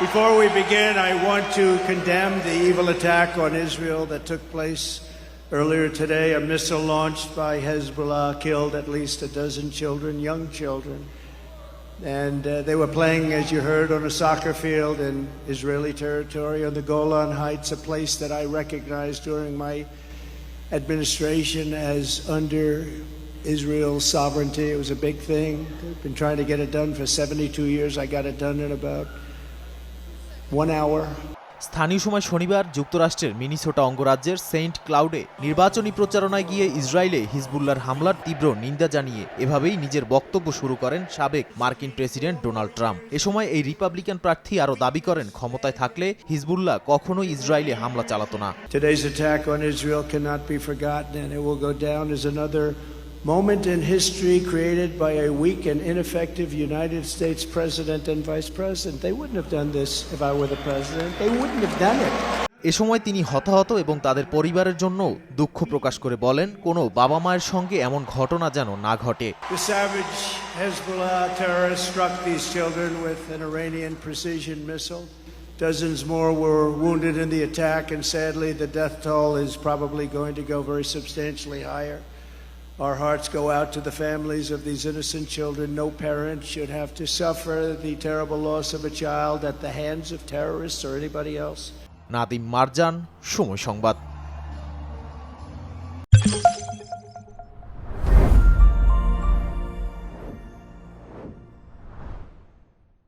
Before we begin, I want to condemn the evil attack on Israel that took place earlier today. A missile launched by Hezbollah killed at least a dozen children, young children. And uh, they were playing, as you heard, on a soccer field in Israeli territory on the Golan Heights, a place that I recognized during my administration as under Israel's sovereignty. It was a big thing. I've been trying to get it done for 72 years. I got it done in about. স্থানীয় সময় শনিবার যুক্তরাষ্ট্রের Minnesota অঙ্গরাজ্যের Saint ক্লাউডে নির্বাচনী প্রচারণায় গিয়ে ইসরায়েলে হিজবুল্লার হামলার তীব্র নিন্দা জানিয়ে এভাবেই নিজের বক্তব্য শুরু করেন সাবেক মার্কিন প্রেসিডেন্ট ডোনাল্ড ট্রাম্প। এ সময় এই রিপাবলিকান প্রার্থী আরও দাবি করেন ক্ষমতায় থাকলে হিজবুল্লাহ কখনোই ইসরায়েলে হামলা চালাতো না। Moment in history created by a weak and ineffective United States president and vice president. They wouldn't have done this if I were the president. They wouldn't have done it. এ সময় তিনি হতাহত এবং তাদের পরিবারের জন্য দুঃখ প্রকাশ করে বলেন কোনো বাবা মায়ের সঙ্গে এমন ঘটনা যেন না ঘটে The savage struck these children with an precision missile. Dozens more were wounded in the attack, and sadly, the death toll is probably going to go very substantially higher. Our hearts go out to the families of these innocent children. No parent should have to suffer the terrible loss of a child at the hands of terrorists or anybody else. Nadim Marjan সময় সংবাদ